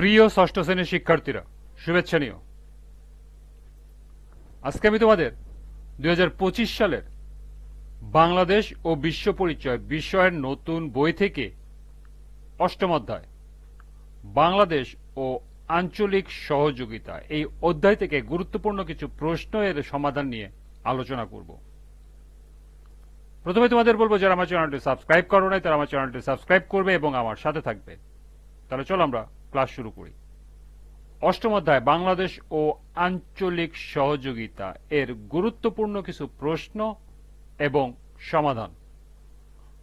প্রিয় ষষ্ঠ শ্রেণির শিক্ষার্থীরা, শুভেচ্ছা নিও। আজকে আমি তোমাদের দু হাজার পঁচিশ সালের বাংলাদেশ ও বিশ্ব পরিচয় বিষয়ের নতুন বই থেকে অষ্টম অধ্যায়, বাংলাদেশ ও আঞ্চলিক সহযোগিতা এই অধ্যায় থেকে গুরুত্বপূর্ণ কিছু প্রশ্ন এর সমাধান নিয়ে আলোচনা করব। প্রথমে তোমাদের বলব, যারা আমার চ্যানেলটি সাবস্ক্রাইব করো নাই, তারা আমার চ্যানেলটি সাবস্ক্রাইব করবে এবং আমার সাথে থাকবে। তাহলে চলো আমরা ক্লাস শুরু করি। অষ্টম অধ্যায়, বাংলাদেশ ও আঞ্চলিক সহযোগিতা এর গুরুত্বপূর্ণ কিছু প্রশ্ন এবং সমাধান।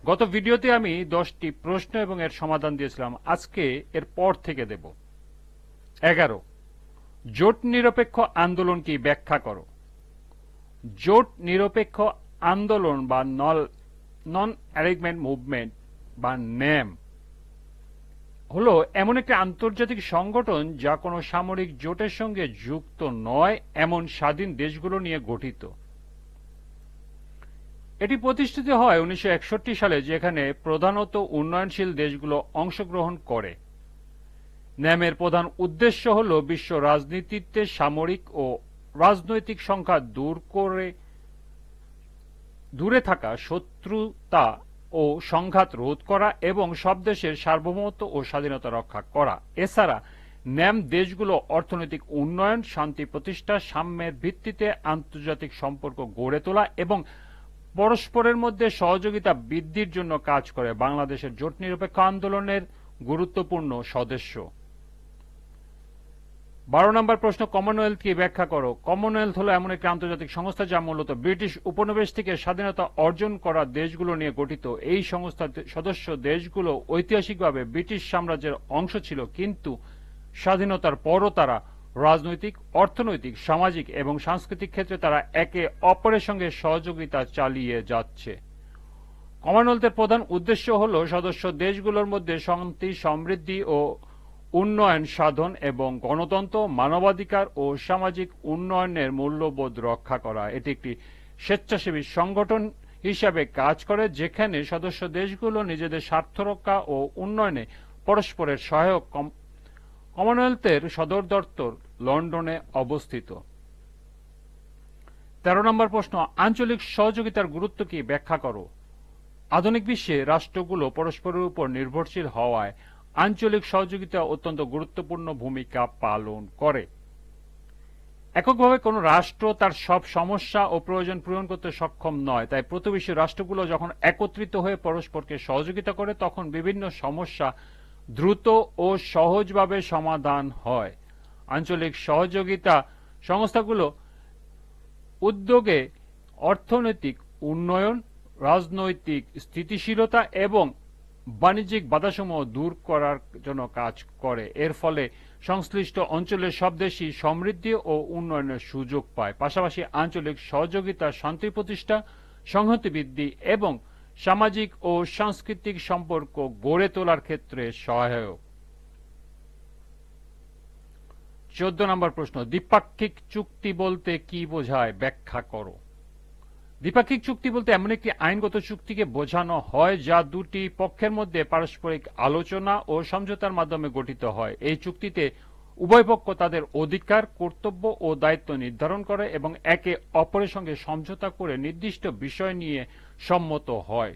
গত ভিডিওতে আমি দশটি প্রশ্ন এবং এর সমাধান দিয়েছিলাম। আজকে এর পর থেকে দেব। এগারো, জোট নিরপেক্ষ আন্দোলন কি ব্যাখ্যা করো? জোট নিরপেক্ষ আন্দোলন বা নন অ্যারেগমেন্ট মুভমেন্ট বা ন্যাম হলো এমন একটি আন্তর্জাতিক সংগঠন যা কোনো সামরিক জোটের সঙ্গে যুক্ত নয়, এমন স্বাধীন দেশগুলো নিয়ে গঠিত। এটি প্রতিষ্ঠিত হয় উনিশশো একষট্টি সালে, যেখানে প্রধানত উন্নয়নশীল দেশগুলো অংশগ্রহণ করে। ন্যামের প্রধান উদ্দেশ্য হল বিশ্ব রাজনীতিতে সামরিক ও রাজনৈতিক সংখ্যা দূর করে, দূরে থাকা, শত্রুতা ও সংঘাত রোধ করা এবং সব দেশের সার্বভৌমত্ব ও স্বাধীনতা রক্ষা করা। এছাড়া ন্যাম দেশগুলো অর্থনৈতিক উন্নয়ন, শান্তি প্রতিষ্ঠা, সাম্যের ভিত্তিতে আন্তর্জাতিক সম্পর্ক গড়ে তোলা এবং পরস্পরের মধ্যে সহযোগিতা বৃদ্ধির জন্য কাজ করে বাংলাদেশের জোট নিরপেক্ষ আন্দোলনের গুরুত্বপূর্ণ সদস্য। বারো নম্বর প্রশ্ন কমনওয়েলথ কি? ব্যাখ্যা করো। কমনওয়েলথ হলো এমন একটি আন্তর্জাতিক সংস্থা যা মূলত ব্রিটিশ উপনিবেশ থেকে স্বাধীনতা অর্জন করা দেশগুলো নিয়ে গঠিত। এই সংস্থার সদস্য দেশগুলো ঐতিহাসিকভাবে ব্রিটিশ সাম্রাজ্যের অংশ ছিল, কিন্তু স্বাধীনতার পরও তারা রাজনৈতিক, অর্থনৈতিক, সামাজিক এবং সাংস্কৃতিক ক্ষেত্রে তারা একে অপরের সঙ্গে সহযোগিতা চালিয়ে যাচ্ছে। কমনওয়েলথের প্রধান উদ্দেশ্য হল সদস্য দেশগুলোর মধ্যে শান্তি, সমৃদ্ধি ও উন্নয়ন সাধন এবং গণতন্ত্র, মানবাধিকার ও সামাজিক উন্নয়নের মূল্যবোধ রক্ষা করা। এটি একটি স্বেচ্ছাসেবী সংগঠন হিসাবে কাজ করে, যেখানে সদস্য দেশগুলো নিজেদের স্বার্থ রক্ষা ও উন্নয়নে পরস্পরের সহায়ক কমনওয়েলথের সদর দপ্তর লন্ডনে অবস্থিত। তেরো নম্বর প্রশ্ন, আঞ্চলিক সহযোগিতার গুরুত্ব কি ব্যাখ্যা করো? আধুনিক বিশ্বে রাষ্ট্রগুলো পরস্পরের উপর নির্ভরশীল হওয়ায় আঞ্চলিক সহযোগিতা অত্যন্ত গুরুত্বপূর্ণ ভূমিকা পালন করে। এককভাবে কোনো রাষ্ট্র তার সব সমস্যা ও প্রয়োজন পূরণ করতে সক্ষম নয়, তাই প্রতিবেশী রাষ্ট্রগুলো যখন একত্রিত হয়ে পরস্পরকে সহযোগিতা করে, তখন বিভিন্ন সমস্যা দ্রুত ও সহজভাবে সমাধান হয়। আঞ্চলিক সহযোগিতা সংস্থাগুলো উদ্যোগে অর্থনৈতিক উন্নয়ন, রাজনৈতিক স্থিতিশীলতা এবং বাণিজ্যিক বাধাসমূহ দূর করার জন্য কাজ করে। এর ফলে সংশ্লিষ্ট অঞ্চলের সব দেশই সমৃদ্ধি ও উন্নয়নের সুযোগ পায়। পাশাপাশি আঞ্চলিক সহযোগিতা, শান্তি প্রতিষ্ঠা, সংহতি বৃদ্ধি এবং সামাজিক ও সাংস্কৃতিক সম্পর্ক গড়ে তোলার ক্ষেত্রে সহায়ক। চোদ্দ নম্বর প্রশ্ন, দ্বিপাক্ষিক চুক্তি বলতে কি বোঝায়? ব্যাখ্যা করো। দ্বিপাক্ষিক চুক্তি বলতে এমন একটি আইনগত চুক্তিকে বোঝানো হয় যা দুটি পক্ষের মধ্যে পারস্পরিক আলোচনা ও সমঝোতার মাধ্যমে গঠিত হয়। এই চুক্তিতে উভয় পক্ষ তাদের অধিকার, কর্তব্য ও দায়িত্ব নির্ধারণ করে এবং একে অপরের সঙ্গে সমঝোতা করে নির্দিষ্ট বিষয় নিয়ে সম্মত হয়।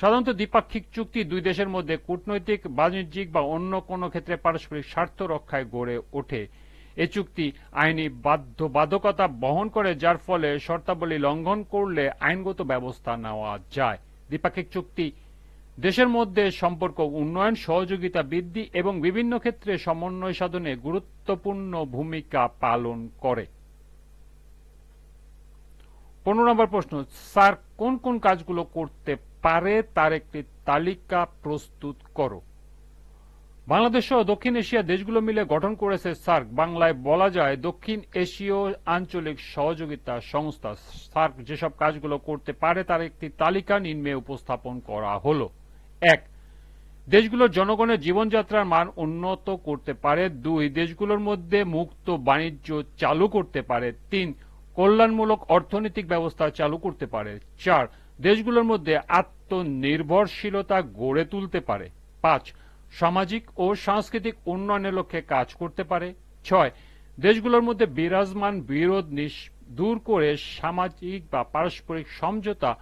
সাধারণত দ্বিপাক্ষিক চুক্তি দুই দেশের মধ্যে কূটনৈতিক, বাণিজ্যিক বা অন্য কোনো ক্ষেত্রে পারস্পরিক স্বার্থ রক্ষায় গড়ে ওঠে। এ চুক্তি আইনি বাধ্যবাধকতা বহন করে, যার ফলে শর্তাবলী লঙ্ঘন করলে আইনগত ব্যবস্থা নেওয়া যায়। দ্বিপাক্ষিক চুক্তি, দেশের মধ্যে সম্পর্ক, উন্নয়ন, সহযোগিতা বৃদ্ধি এবং বিভিন্ন ক্ষেত্রে সমন্বয় সাধনে গুরুত্বপূর্ণ ভূমিকা পালন করে। পনেরো নম্বর প্রশ্ন, স্যার, কোন কোন কাজগুলো করতে পারে তার একটি তালিকা প্রস্তুত করো। বাংলাদেশ সহ দক্ষিণ এশিয়া দেশগুলো মিলে গঠন করেছে সার্ক। বাংলায় বলা যায় দক্ষিণ এশীয় আঞ্চলিক সহযোগিতা সংস্থা সার্ক। যেসব কাজগুলো করতে পারে তার একটি তালিকা নিম্নে উপস্থাপন করা হলো। এক, দেশগুলোর জনগণের জীবনযাত্রার মান উন্নত করতে পারে। দুই, দেশগুলোর মধ্যে মুক্ত বাণিজ্য চালু করতে পারে। তিন, কল্যাণমূলক অর্থনৈতিক ব্যবস্থা চালু করতে পারে। চার, দেশগুলোর মধ্যে আত্মনির্ভরশীলতা গড়ে তুলতে পারে। পাঁচ সামাজিক ও সাংস্কৃতিক উন্নয়নের লক্ষ্যে কাজ করতে পারে। ছয়, দেশগুলোর মধ্যে বিরাজমান বিরোধ দূর করে সামাজিক বা পারস্পরিক সমঝোতা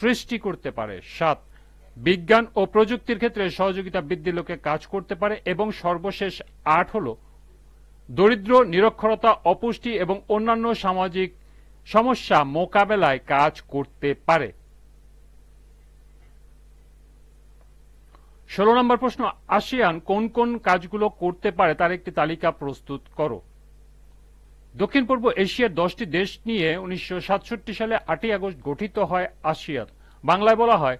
সৃষ্টি করতে পারে। সাত, বিজ্ঞান ও প্রযুক্তির ক্ষেত্রে সহযোগিতা বৃদ্ধির লক্ষ্যে কাজ করতে পারে এবং সর্বশেষ আট হল দরিদ্র, নিরক্ষরতা, অপুষ্টি এবং অন্যান্য সামাজিক সমস্যা মোকাবেলায় কাজ করতে পারে। ষোলো নম্বর প্রশ্ন, আসিয়ান কোন কোন কাজগুলো করতে পারে তার একটি তালিকা প্রস্তুত করো। দক্ষিণ পূর্ব এশিয়ার দশটি দেশ নিয়ে উনিশশো সাতষট্টি সালে আটই আগস্ট গঠিত হয় আসিয়ান। বাংলায় বলা হয়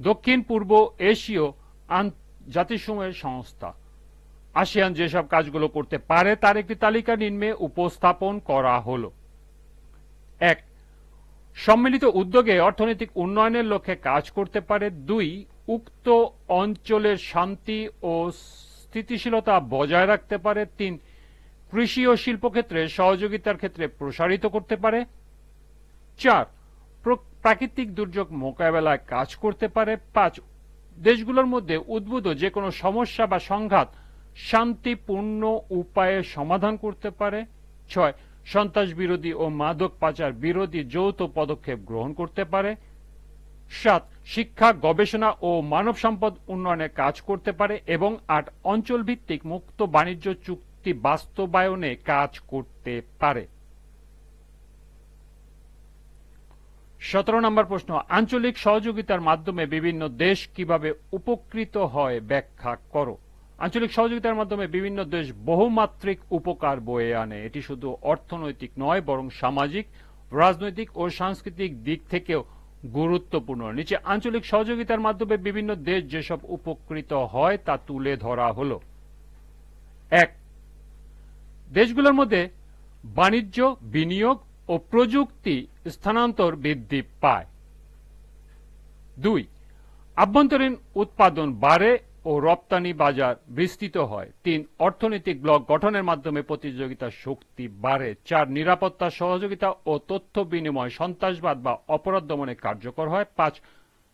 দক্ষিণ পূর্ব এশীয় জাতিসমূহের সংস্থা। আসিয়ান যেসব কাজগুলো করতে পারে তার একটি তালিকা নিম্নে উপস্থাপন করা হল। এক, সম্মিলিত উদ্যোগে অর্থনৈতিক উন্নয়নের লক্ষ্যে কাজ করতে পারে। দুই উক্ত অঞ্চলের শান্তি ও স্থিতিশীলতা বজায় রাখতে পারে, তিন, কৃষি ও শিল্পক্ষেত্রে সহযোগিতার ক্ষেত্রে প্রসারিত করতে পারে, চার, প্র- প্রাকৃতিক দুর্যোগ মোকাবেলায় কাজ করতে পারে, পাঁচ, দেশগুলোর মধ্যে উদ্ভূত যে কোনো সমস্যা বা সংঘাত শান্তিপূর্ণ উপায়ে সমাধান করতে পারে, ছয় সন্ত্রাস বিরোধী ও মাদক পাচার বিরোধী যৌথ পদক্ষেপ গ্রহণ করতে পারে সাত, শিক্ষা, গবেষণা ও মানব সম্পদ উন্নয়নে কাজ করতে পারে এবং আট অঞ্চল ভিত্তিক মুক্ত বাণিজ্য চুক্তি বাস্তবায়নে কাজ করতে পারে। সতেরো নম্বর প্রশ্ন, আঞ্চলিক সহযোগিতার মাধ্যমে বিভিন্ন দেশ কীভাবে উপকৃত হয় ব্যাখ্যা করো। আঞ্চলিক সহযোগিতার মাধ্যমে বিভিন্ন দেশ বহুমাত্রিক উপকার বয়ে আনে। এটি শুধু অর্থনৈতিক নয়, বরং সামাজিক, রাজনৈতিক ও সাংস্কৃতিক দিক থেকেও গুরুত্বপূর্ণ। নিচে আঞ্চলিক সহযোগিতার মাধ্যমে বিভিন্ন দেশ যেসব উপকৃত হয় তা তুলে ধরা হল। এক, দেশগুলোর মধ্যে বাণিজ্য, বিনিয়োগ ও প্রযুক্তি স্থানান্তর বৃদ্ধি পায়। দুই, আভ্যন্তরীণ উৎপাদন বাড়ে ও রপ্তানি বাজার বিস্তৃত হয়। তিন, অর্থনৈতিক ব্লক গঠনের মাধ্যমে প্রতিযোগিতার শক্তি বাড়ে। চার, নিরাপত্তা, সহযোগিতা ও তথ্য বিনিময় সন্ত্রাসবাদ বা অপরাধ দমনে কার্যকর হয়। পাঁচ,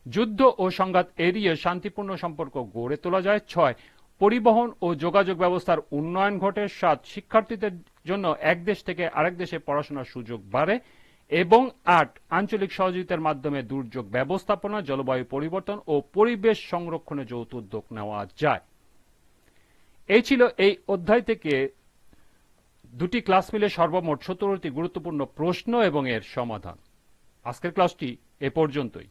যুদ্ধ ও সংঘাত এড়িয়ে শান্তিপূর্ণ সম্পর্ক গড়ে তোলা যায়। ছয়, পরিবহন ও যোগাযোগ ব্যবস্থার উন্নয়ন ঘটে। সাত, শিক্ষার্থীদের জন্য এক দেশ থেকে আরেক দেশে পড়াশোনার সুযোগ বাড়ে। এবং আট, আঞ্চলিক সহযোগিতার মাধ্যমে দুর্যোগ ব্যবস্থাপনা, জলবায়ু পরিবর্তন ও পরিবেশ সংরক্ষণে যৌথ উদ্যোগ নেওয়া যায়। এই ছিল এই অধ্যায় থেকে দুটি ক্লাস মিলে সর্বমোট সতেরোটি গুরুত্বপূর্ণ প্রশ্ন এবং এর সমাধান। আজকের ক্লাসটি এ পর্যন্তই।